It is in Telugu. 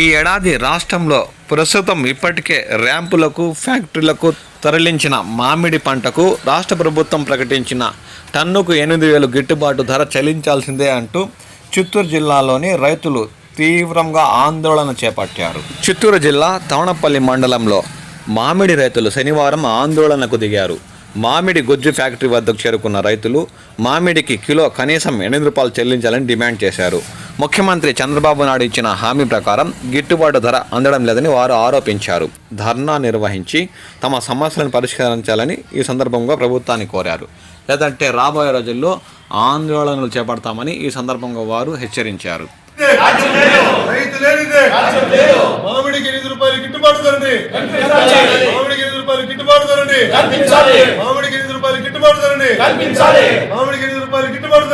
ఈ ఏడాది రాష్ట్రంలో ప్రస్తుతం ఇప్పటికే ర్యాంపులకు ఫ్యాక్టరీలకు తరలించిన మామిడి పంటకు రాష్ట్ర ప్రభుత్వం ప్రకటించిన టన్నుకు ఎనిమిది వేలు గిట్టుబాటు ధర చెల్లించాల్సిందే అంటూ చిత్తూరు జిల్లాలోని రైతులు తీవ్రంగా ఆందోళన చేపట్టారు. చిత్తూరు జిల్లా తవణపల్లి మండలంలో మామిడి రైతులు శనివారం ఆందోళనకు దిగారు. మామిడి గుజ్జు ఫ్యాక్టరీ వద్దకు చేరుకున్న రైతులు మామిడికి కిలో కనీసం ఎనిమిది రూపాయలు చెల్లించాలని డిమాండ్ చేశారు. ముఖ్యమంత్రి చంద్రబాబు నాయుడు ఇచ్చిన హామీ ప్రకారం గిట్టుబాటు ధర అందడం లేదని వారు ఆరోపించారు. ధర్నా నిర్వహించి తమ సమస్యలను పరిష్కరించాలని ఈ సందర్భంగా ప్రభుత్వాన్ని కోరారు. లేదంటే రాబోయే రోజుల్లో ఆందోళనలు చేపడతామని ఈ సందర్భంగా వారు హెచ్చరించారు. రైతు లేనిదే మామిడికి ఎనిమిది రూపాయలు గిట్టుబాటు ధరండి మామిడికి ఎనిమిది రూపాయలు గిట్టుబాటు ధరండి కల్పించాలి. మామిడికి ఎనిమిది రూపాయలు గిట్టుబాటు